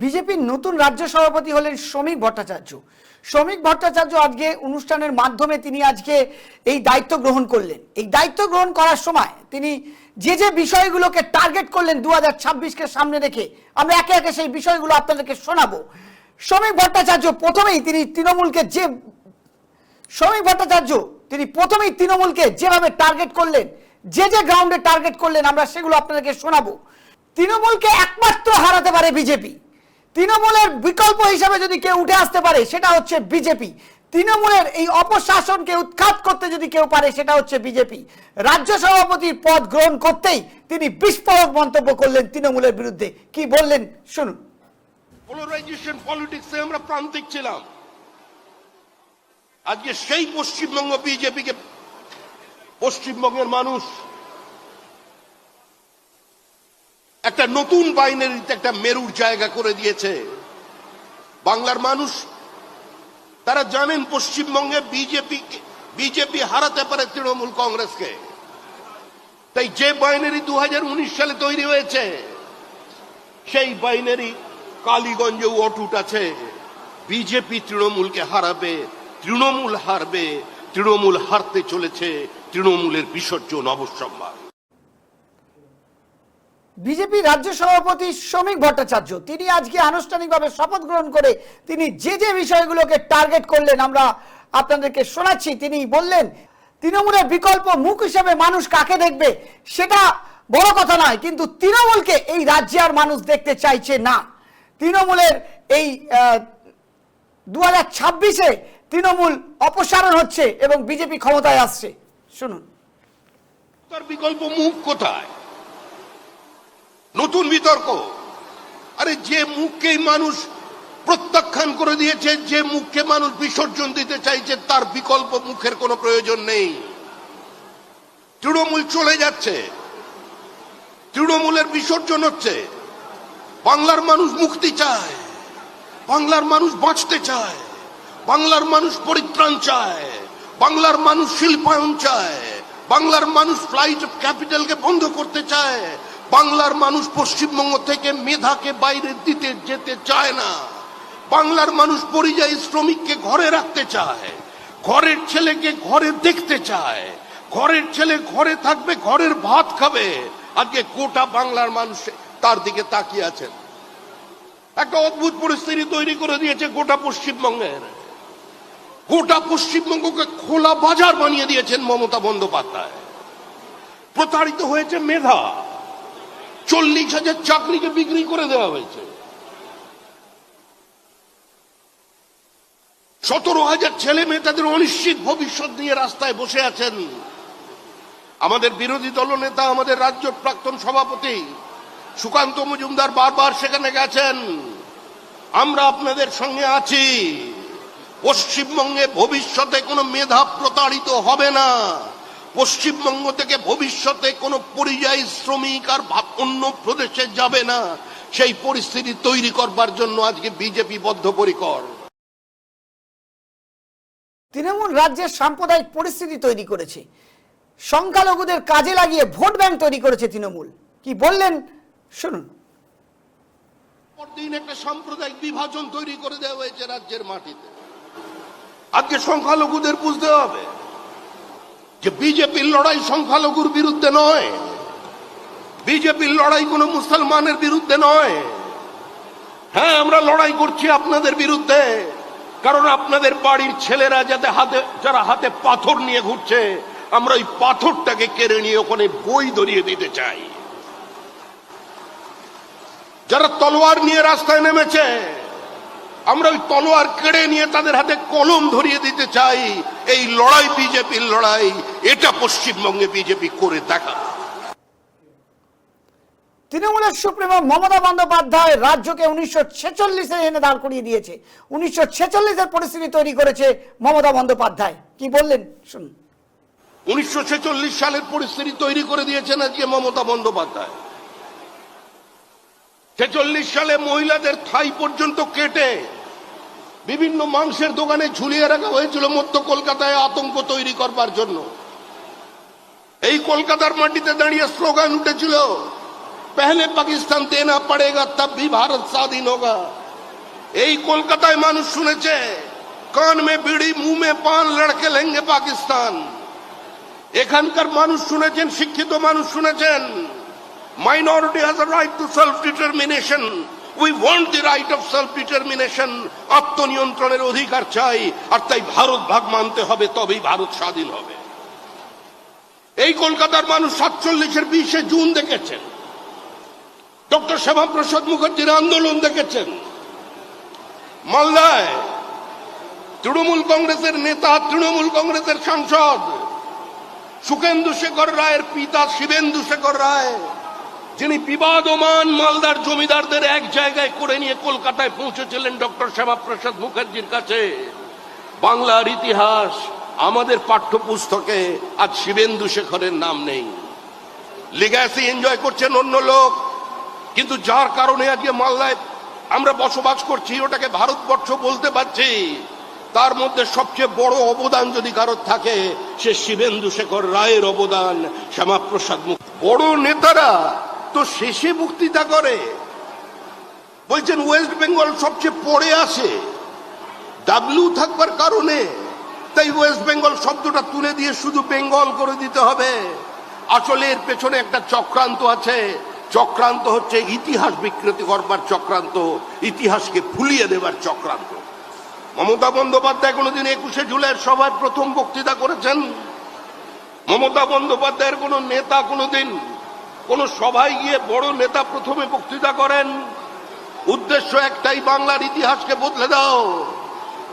বিজেপির নতুন রাজ্য সভাপতি হলেন শ্রমিক ভট্টাচার্য। শ্রমিক ভট্টাচার্য আজকে অনুষ্ঠানের মাধ্যমে তিনি আজকে এই দায়িত্ব গ্রহণ করলেন। এই দায়িত্ব গ্রহণ করার সময় তিনি যে যে বিষয়গুলোকে টার্গেট করলেন দু হাজার ছাব্বিশকে সামনে রেখে, আমরা একে একে সেই বিষয়গুলো আপনাদেরকে শোনাবো। শ্রমিক ভট্টাচার্য প্রথমেই তিনি তৃণমূলকে যে শ্রমিক ভট্টাচার্য, তিনি প্রথমেই তৃণমূলকে যেভাবে টার্গেট করলেন, যে যে গ্রাউন্ডে টার্গেট করলেন, আমরা সেগুলো আপনাদেরকে শোনাবো। তৃণমূলকে একমাত্র হারাতে পারে বিজেপি। তৃণমূলের বিকল্প হিসাবে যদি কেউ উঠে আসতে পারে, সেটা হচ্ছে বিজেপি। তৃণমূলের এই অপশাসনকে উৎখাত করতে যদি কেউ পারে, সেটা হচ্ছে বিজেপি। রাজ্য সভাপতির পদ গ্রহণ করতেই তিনি বিস্ফোরক মন্তব্য করলেন তৃণমূলের বিরুদ্ধে। কি বললেন? শুনুন। পোলারাইজেশন পলিটিক্সে আমরা প্রান্তিক ছিলাম। আজকে সেই পশ্চিমবঙ্গ বিজেপিকে, পশ্চিমবঙ্গের মানুষ একটা নতুন বাইনারিতে একটা মেরুর জায়গা করে দিয়েছে। বাংলার মানুষ, তারা জানেন পশ্চিমবঙ্গে বিজেপি বিজেপি হারাতে পারে তৃণমূল কংগ্রেসকে। তাই যে বাইনারি দু সালে তৈরি হয়েছে, সেই বাইনারি কালীগঞ্জে অটুট আছে। বিজেপি তৃণমূলকে হারাবে, তৃণমূল হারবে, তৃণমূল হারতে চলেছে, তৃণমূলের বিসর্জন অবশ্যম্ভার বিজেপি রাজ্য সভাপতি শ্রমিক ভট্টাচার্য, তিনি আজকে আনুষ্ঠানিকভাবে শপথ গ্রহণ করে তিনি যে যে বিষয়গুলোকে টার্গেট করলেন, আমরা আপনাদেরকে শোনাচ্ছি। তিনি বললেন, তৃণমূলের বিকল্প মুখ হিসেবে মানুষ কাকে দেখবে সেটা বড় কথা নয়, কিন্তু তৃণমূলকে এই রাজ্যে আর মানুষ দেখতে চাইছে না। তৃণমূলের এই দু হাজার ছাব্বিশে তৃণমূল অপসারণ হচ্ছে এবং বিজেপি ক্ষমতায় আসছে। শুনুন। তার বিকল্প মুখ কোথায়? নতুন বিতর্ক। আরে যে মুখকেই মানুষ প্রত্যাখ্যান করে দিয়েছে, যে মুখকে মানুষ বিসর্জন দিতে চাইছে, তার বিকল্প মুখের কোনো প্রয়োজন নেই। তৃণমূল চলে যাচ্ছে। তৃণমূলের বিসর্জন হচ্ছে। বাংলার মানুষ মুক্তি চায়। বাংলার মানুষ বাঁচতে চায়। বাংলার মানুষ পরিত্রাণ চায়। বাংলার মানুষ শিল্পায়ন চায়। বাংলার মানুষ ফ্লাইট অফ ক্যাপিটালকে বন্ধ করতে চায়। বাংলার মানুষ পশ্চিমবঙ্গ থেকে মেধাকে বাইরে দিতে যেতে চায় না। বাংলার মানুষ পরিযায়ী শ্রমিককে ঘরে রাখতে চায়, ঘরের ছেলেকে ঘরে দেখতে চায়, ঘরের ছেলে ঘরে থাকবে, ঘরের ভাত খাবে। আজকে গোটা বাংলার মানুষ তার দিকে তাকিয়ে আছেন একটা অদ্ভুত পরিস্থিতি তৈরি করে দিয়েছে গোটা পশ্চিমবঙ্গের। গোটা পশ্চিমবঙ্গকে খোলা বাজার বানিয়ে দিয়েছেন মমতা বন্দ্যোপাধ্যায়। প্রতারিত হয়েছে মেধা। চল্লিশ হাজার চাকরিকে বিক্রি করে দেওয়া হয়েছে। সতেরো হাজার ছেলে মেয়ে তাদের অনিশ্চিত ভবিষ্যৎ নিয়ে রাস্তায় বসে আছেন। আমাদের বিরোধী দলনেতা আমাদের রাজ্য প্রাক্তন সভাপতি সুকান্ত মজুমদার বারবার সেখানে গেছেন। আমরা আপনাদের সঙ্গে আছি। পশ্চিমবঙ্গে ভবিষ্যতে কোনো মেধা প্রতারিত হবে না। পশ্চিমবঙ্গ থেকে ভবিষ্যতে কোনো পরিযায়ী শ্রমিক আর অন্য প্রদেশে যাবে না। সেই পরিস্থিতি তৈরি করবার জন্য আজকে বিজেপি বদ্ধপরিকর। তৃণমূল রাজ্যের সাম্প্রদায়িক পরিস্থিতি তৈরি করেছে। সংখ্যালঘুদের কাজে লাগিয়ে ভোট ব্যাংক তৈরি করেছে তৃণমূল। কি বললেন? শুনুন। পরদিন একটা সাম্প্রদায়িক বিভাজন তৈরি করে দেওয়া হয়েছে রাজ্যের মাটিতে। আজকে সংখ্যালঘুদের বুঝতে হবে যে বিজেপির লড়াই সংখ্যালঘুর বিরুদ্ধে নয়, বিজেপির লড়াই কোনো মুসলমানের বিরুদ্ধে নয়। হ্যাঁ আমরা লড়াই করছি আপনাদের বিরুদ্ধে, কারণ আপনাদের বাড়ির ছেলেরা যাতে হাতে, যারা হাতে পাথর নিয়ে ঘুরছে, আমরা ওই পাথরটাকে কেড়ে নিয়ে ওখানে বই ধরিয়ে দিতে চাই। যারা তলোয়ার নিয়ে রাস্তায় নেমেছে আমরা ওই তলোয়ার কেড়ে নিয়ে তাদের হাতে কলম ধরিয়ে দিতে চাই। এই লড়াই বিজেপির লড়াই এটা পশ্চিমবঙ্গে বিজেপি করে দেখা। তৃণমূলের সুপ্রিমো মমতা বন্দ্যোপাধ্যায় রাজ্যকে উনিশশো ছেচল্লিশে এনে দাঁড় করিয়ে দিয়েছে। উনিশশো ছেচল্লিশের পরিস্থিতি তৈরি করেছে মমতা বন্দ্যোপাধ্যায়। কি বললেন? শুনুন। উনিশশো ছেচল্লিশ সালের পরিস্থিতি তৈরি করে দিয়েছেন আজকে মমতা বন্দ্যোপাধ্যায়? ছেচল্লিশ সালে মহিলাদের থাই পর্যন্ত কেটে বিভিন্ন মাংসের দোকানে ঝুলিয়ে রাখা হয়েছিল মধ্য কলকাতায় আতঙ্ক তৈরি করবার জন্য। এই কলকাতার মাটিতে দাঁড়িয়ে স্লোগান উঠেছিল, পেহলে পাকিস্তান দেনা পড়েগা তব ভি ভারত স্বাধীন হোগা। এই কলকাতায় মানুষ শুনেছে, কান মে বিড়ি, মুহ মে পান, লড়কে লেঙ্গে পাকিস্তান। এখানকার মানুষ শুনেছেন, শিক্ষিত মানুষ শুনেছেন a right to self determination we want the right of self determination আত্মনিয়ন্ত্রণের অধিকার চাই, আর তাই ভারত ভাগ মানতে হবে, তবেই ভারত স্বাধীন হবে। এই কলকাতার মানুষ সাতচল্লিশের বিশে জুন দেখেছেন। ডক্টর শ্যামাপ্রসাদ মুখার্জির আন্দোলন দেখেছেন। মালদায় তৃণমূল কংগ্রেসের নেতা, তৃণমূল কংগ্রেসের সাংসদ সুখেন্দু শেখর রায়ের পিতা শিবেন্দু শেখর রায় যিনি বিবাদমান মালদার জমিদারদের এক জায়গায় করে নিয়ে কলকাতায় পৌঁছেছিলেন ডক্টর শ্যামাপ্রসাদ মুখার্জির কাছে। বাংলার ইতিহাস, আমাদের পাঠ্যপুস্তকে আজ শিবেন্দু শেখরের নাম নেই। লিগাসি এনজয় করছেন অন্য লোক, কিন্তু যার কারণে আজকে মালদায় আমরা বসবাস করছি, ওটাকে ভারতবর্ষ বলতে পারছি। তার মধ্যে সবচেয়ে বড় অবদান যদি কারোর থাকে, সে শিবেন্দু শেখর রায়ের অবদান, শ্যামাপ্রসাদ মুখ বড় নেতারা তো শেষে বক্তৃতা করে। বলছেন ওয়েস্ট বেঙ্গল সবচেয়ে পড়ে আসে ডাব্লিউ থাকবার কারণে। তাই ওয়েস্ট বেঙ্গল শব্দটা তুলে দিয়ে শুধু বেঙ্গল করে দিতে হবে। আসলে এর পেছনে একটা চক্রান্ত আছে। চক্রান্ত হচ্ছে ইতিহাস বিকৃতি করবার চক্রান্ত, ইতিহাসকে ফুলিয়ে দেবার চক্রান্ত। মমতা বন্দ্যোপাধ্যায় কোনোদিন একুশে জুলাইয়ের সভায় প্রথম বক্তৃতা করেছেন। মমতা বন্দ্যোপাধ্যায়ের কোনো নেতা কোনোদিন কোনো সভায় গিয়ে বড় নেতা প্রথমে বক্তৃতা করেন। উদ্দেশ্য একটাই, বাংলার ইতিহাসকে বদলে দাও,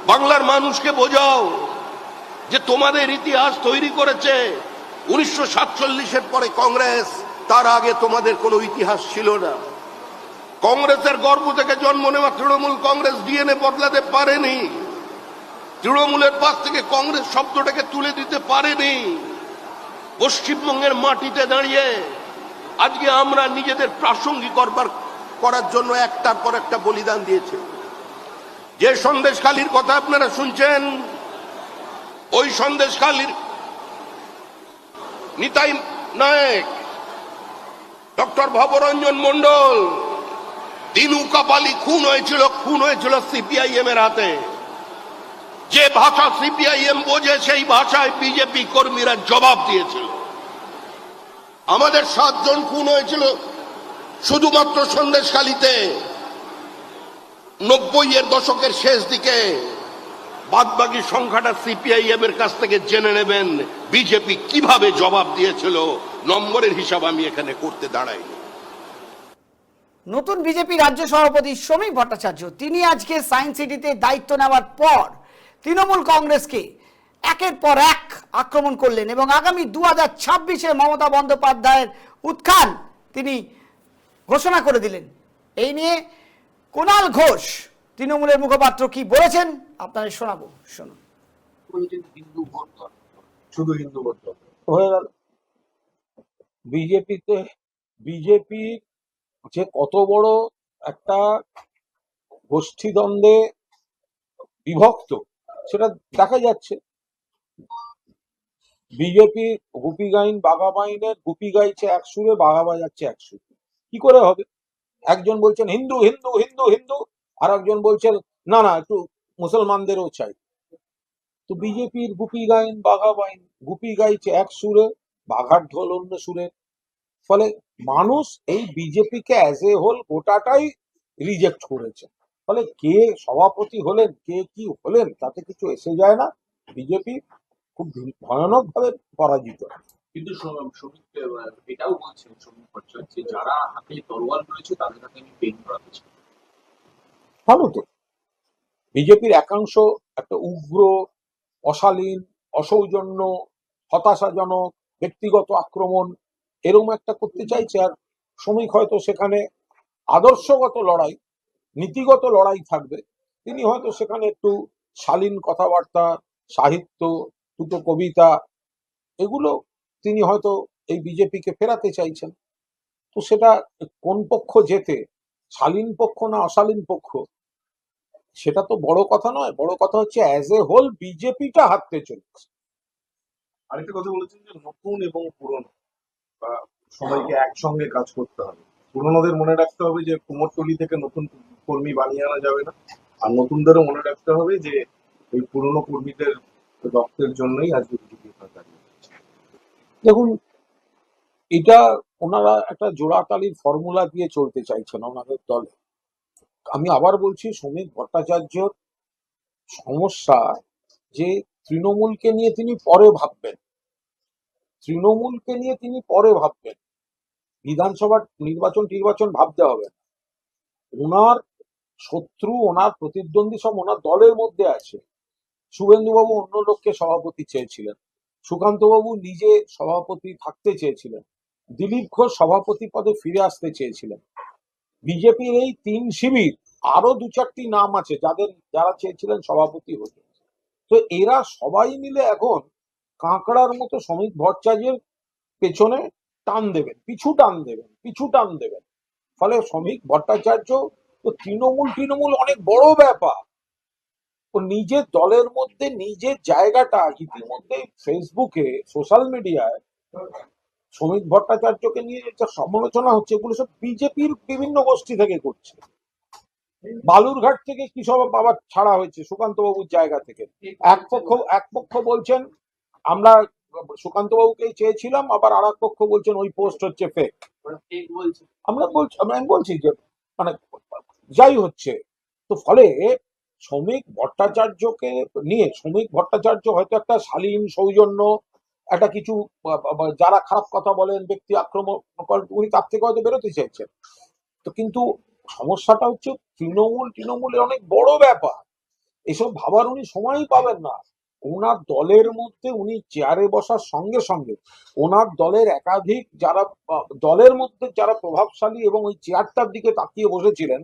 বাংলার মানুষকে বোঝাও যে তোমাদের ইতিহাস তৈরি করেছে উনিশশো সাতচল্লিশের পরে কংগ্রেস। তার আগে তোমাদের কোনো ইতিহাস ছিল না। কংগ্রেসের গর্ব থেকে জন্ম নেওয়া তৃণমূল কংগ্রেস ডিএনএ বদলাতে পারেনি। তৃণমূলের পাশ থেকে কংগ্রেস শব্দটাকে তুলে দিতে পারেনি। পশ্চিমবঙ্গের মাটিতে দাঁড়িয়ে আজকে আমরা নিজেদের প্রাসঙ্গিক করবার, করার জন্য একটার পর একটা বলিদান দিয়েছে। যে সন্দেশখালির কথা আপনারা শুনছেন, ওই সন্দেশখালির নিতাই নায়ক, ডক্টর ভবরঞ্জন মন্ডল দিনু কাপালি খুন হয়েছিল খুন হয়েছিল সিপিআইএম এর হাতে। যে ভাষা সিপিআইএম বোঝে, সেই ভাষায় বিজেপি কর্মীরা জবাব দিয়েছিল। আমাদের সাতজন খুন হয়েছিল শুধুমাত্র সন্দেশখালিতে। নব্বই এর দশকের শেষ দিকে বাদবাকি সংখ্যাটা সিপিআইএম এর কাছ থেকে জেনে নেবেন, বিজেপি কীভাবে জবাব দিয়েছিল, নম্বরের হিসাব আমি এখানে করতে দাঁড়াইনি। নতুন বিজেপি রাজ্য সভাপতি শ্রমিক ভট্টাচার্য, তিনি আজকে সায়েন্স সিটিতে দায়িত্ব নেওয়ার পর তৃণমূল কংগ্রেসকে একের পর এক আক্রমণ করলেন এবং আগামী দু হাজার ছাব্বিশে মমতা বন্দ্যোপাধ্যায়ের উত্থান তিনি ঘোষণা করে দিলেন। এই নিয়ে কুণাল ঘোষ, তৃণমূলের মুখপাত্র কি বলেছেন? আপনাদের শোনাবো, শুনুন। হিন্দু শুধু হিন্দু হয়ে গেল। বিজেপিতে বিজেপি যে কত বড় একটা গোষ্ঠীদ্বন্দ্বে বিভক্ত, সেটা দেখা যাচ্ছে। বিজেপি গুপি গাইন, বাঘা বাইনের গুপি গাইছে এক সুরে, বাঘা বাজাচ্ছে এক সুরে। কি করে হবে? একজন বলছেন, হিন্দু হিন্দু হিন্দু হিন্দু। আর একজন বলছেন, না না, একটু মুসলমানদেরও চাই। তো বিজেপির গুপি গাইন, বাঘা বাইন গুপি গাইছে এক সুরে, বাঘার ঢোল অন্য সুরে। ফলে মানুষ এই বিজেপিকে অ্যাজ এ হোল গোটাটাই রিজেক্ট করেছে। ফলে কে সভাপতি হলেন, কে কি হলেন, তাতে কিছু এসে যায় না। বিজেপি খুব ভয়ানক ভাবে পরাজিত। কিন্তু এটাও বলছেন যে যারা হাতে তরোয়াল রয়েছে তাদের হাতে আমি পেন করাতে ভালো তো। বিজেপির একাংশ একটা উগ্র অশালীন অসৌজন্য হতাশাজনক ব্যক্তিগত আক্রমণ এরকম একটা করতে চাইছে আর শ্রমিক হয়তো সেখানে আদর্শগত লড়াই নীতিগত লড়াই থাকবে। তিনি হয়তো সেখানে একটু শালীন কথাবার্তা সাহিত্য দুটো কবিতা, এগুলো তিনি হয়তো এই বিজেপিকে ফেরাতে চাইছেন। তো সেটা কোন পক্ষ যেতে শালীন পক্ষ না অশালীন পক্ষ? সেটা তো বড় কথা নয়, বড় কথা হচ্ছে অ্যাজ এ হোল বিজেপিটা হারতে চলেছে। আরেকটা কথা বলেছেন যে নতুন এবং পুরনো সবাইকে একসঙ্গে কাজ করতে হবে। পুরনোদের মনে রাখতে হবে যে কুমোরটলি থেকে নতুন কর্মী বানিয়ে আনা যাবে না, আর নতুনদেরও মনে রাখতে হবে যে এই পুরনো কর্মীদের রক্তের জন্যই আজকে দেখুন, এটা ওনারা একটা জোড়াতালির ফর্মুলা দিয়ে চলতে চাইছেন ওনাদের দলে। আমি আবার বলছি শ্রমিক ভট্টাচার্যর সমস্যা যে তৃণমূলকে নিয়ে তিনি পরে ভাববেন। তৃণমূলকে নিয়ে তিনি পরে ভাববেন। বিধানসভার নির্বাচন নির্বাচন ভাবতে হবে। ওনার শত্রু, ওনার প্রতিদ্বন্দ্বী সব ওনার দলের মধ্যে আছে। শুভেন্দুবাবু অন্য লোককে সভাপতি চেয়েছিলেন। সুকান্তবাবু নিজে সভাপতি থাকতে চেয়েছিলেন। দিলীপ ঘোষ সভাপতি পদে ফিরে আসতে চেয়েছিলেন। বিজেপির এই তিন শিবির আরও দু চারটি নাম আছে যাদের যারা চেয়েছিলেন সভাপতি হতে। তো এরা সবাই মিলে এখন কাঁকড়ার মতো শ্রমিক ভট্টাচার্যের পেছনে টান দেবেন, পিছু টান দেবেন, পিছু টান দেবেন। ফলে শ্রমিক ভট্টাচার্য তো তৃণমূল তৃণমূল অনেক বড় ব্যাপার। নিজের দলের মধ্যে, নিজের জায়গাটা ইতিমধ্যে ফেসবুকে সোশ্যাল মিডিয়ায় শ্রমিক ভট্টাচার্যকে নিয়ে যে সমালোচনা হচ্ছে, এগুলো সব বিজেপির বিভিন্ন গোষ্ঠী থেকে করছে। বালুরঘাট থেকে কি সব বাবা ছাড়া হয়েছে সুকান্ত বাবুর জায়গা থেকে? এক পক্ষ এক পক্ষ বলছেন, আমরা সুকান্ত বাবুকেই চেয়েছিলাম, আবার আর পক্ষ বলছেন, ওই পোস্ট হচ্ছে ফেক আমরা বলছি, আমি বলছি যে মানে যাই হচ্ছে, তো ফলে শ্রমিক ভট্টাচার্যকে নিয়ে, শ্রমিক ভট্টাচার্য হয়তো একটা শালীন সৌজন্য, একটা কিছু যারা খারাপ কথা বলেন, ব্যক্তি আক্রমণ উনি তার থেকে হয়তো বেরোতে চাইছেন। তো কিন্তু সমস্যাটা হচ্ছে তৃণমূল, তৃণমূলের অনেক বড় ব্যাপার। এসব ভাবার উনি সময়ই পাবেন না। ওনার দলের মধ্যে উনি চেয়ারে বসার সঙ্গে সঙ্গে, ওনার দলের একাধিক যারা দলের মধ্যে যারা প্রভাবশালী এবং ওই চেয়ারটার দিকে তাকিয়ে বসেছিলেন,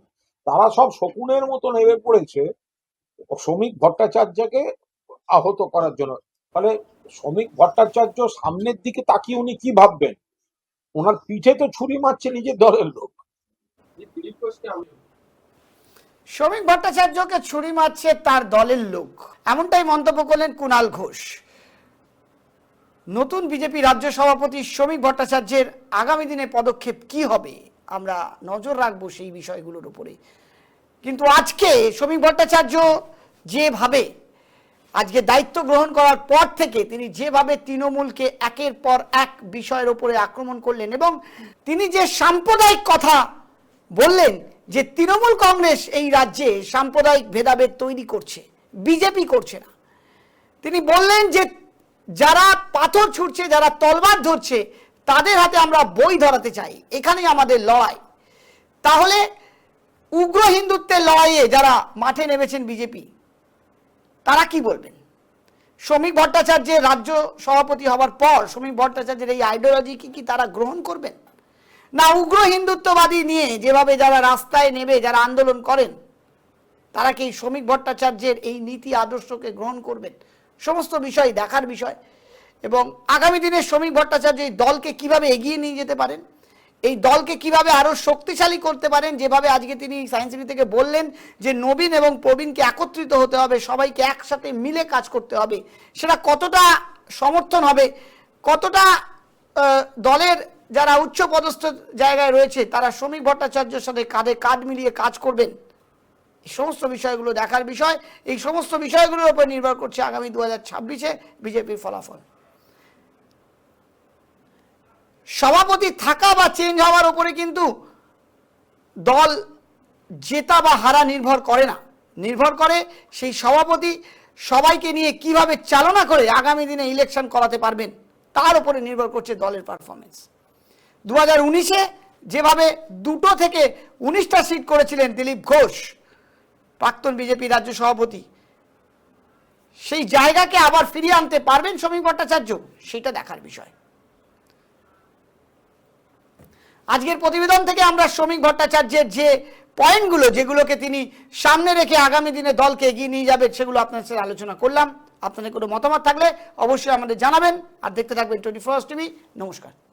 তারা সব শকুনের মতো নেমে পড়েছে শ্রমিক ভট্টাচার্যকে আহত করার জন্য। ফলে শ্রমিক ভট্টাচার্য সামনের দিকে তাকিয়ে উনি কি ভাববেন? ওনার পিঠে তো ছুরি মারছে নিজের দলের লোক। শ্রমিক ভট্টাচার্যকে ছুরি মারছে তার দলের লোক। এমনটাই মন্তব্য করলেন কুণাল ঘোষ। নতুন বিজেপি রাজ্য সভাপতি শ্রমিক ভট্টাচার্যের আগামী দিনে পদক্ষেপ কি হবে? আমরা নজর রাখব সেই বিষয়গুলোর উপরে। কিন্তু আজকে শ্রমিক ভট্টাচার্য যেভাবে আজকে দায়িত্ব গ্রহণ করার পর থেকে তিনি যেভাবে তৃণমূলকে একের পর এক বিষয়ের উপরে আক্রমণ করলেন এবং তিনি যে সাম্প্রদায়িক কথা বললেন যে তৃণমূল কংগ্রেস এই রাজ্যে সাম্প্রদায়িক ভেদাভেদ তৈরি করছে, বিজেপি করছে না। তিনি বললেন যে যারা পাথর ছুটছে যারা তলবার ধরছে, তাদের হাতে আমরা বই ধরাতে চাই, এখানেই আমাদের লড়াই। তাহলে উগ্র হিন্দুত্বের লড়াইয়ে যারা মাঠে নেমেছেন বিজেপি, তারা কি বলবেন? শ্রমিক ভট্টাচার্যের রাজ্য সভাপতি হওয়ার পর শ্রমিক ভট্টাচার্যের এই আইডিওলজি কি কি তারা গ্রহণ করবেন? না, উগ্র হিন্দুত্ববাদী নিয়ে যেভাবে যারা রাস্তায় নেবে যারা আন্দোলন করেন, তারা কি শ্রমিক ভট্টাচার্যের এই নীতি আদর্শকে গ্রহণ করবেন? সমস্ত বিষয় দেখার বিষয়। এবং আগামী দিনে শ্রমিক ভট্টাচার্য এই দলকে কীভাবে এগিয়ে নিয়ে যেতে পারেন? এই দলকে কীভাবে আরও শক্তিশালী করতে পারেন, যেভাবে আজকে তিনি সায়েন্স সিটি থেকে বললেন যে নবীন এবং প্রবীণকে একত্রিত হতে হবে, সবাইকে একসাথে মিলে কাজ করতে হবে, সেটা কতটা সমর্থন হবে, কতটা দলের যারা উচ্চ পদস্থ জায়গায় রয়েছে, তারা শ্রমিক ভট্টাচার্যের সাথে কাঁধে কাঁধ মিলিয়ে কাজ করবেন? এই সমস্ত বিষয়গুলো দেখার বিষয়, এই সমস্ত বিষয়গুলোর উপর নির্ভর করছে আগামী দু হাজার ছাব্বিশে বিজেপির ফলাফল। সভাপতি থাকা বা চেঞ্জ হওয়ার উপরে কিন্তু দল জেতা বা হারা নির্ভর করে না। নির্ভর করে সেই সভাপতি সবাইকে নিয়ে কীভাবে চালনা করে আগামী দিনে ইলেকশন করাতে পারবেন, তার উপরে নির্ভর করছে দলের পারফরমেন্স দু হাজার উনিশে যেভাবে দুটো থেকে উনিশটা সিট করেছিলেন দিলীপ ঘোষ, প্রাক্তন বিজেপি রাজ্য সভাপতি, সেই জায়গাকে আবার ফিরিয়ে আনতে পারবেন শ্রমিক ভট্টাচার্য, সেটা দেখার বিষয়। আজকের প্রতিবেদন থেকে আমরা শ্রমিক ভট্টাচার্যের যে পয়েন্টগুলো, যেগুলোকে তিনি সামনে রেখে আগামী দিনে দলকে এগিয়ে নিয়ে যাবেন, সেগুলো আপনার সাথে আলোচনা করলাম। আপনাদের কোনো মতামত থাকলে অবশ্যই আমাদের জানাবেন। আর দেখতে থাকবেন টোয়েন্টি ফার্স্ট টিভি। নমস্কার।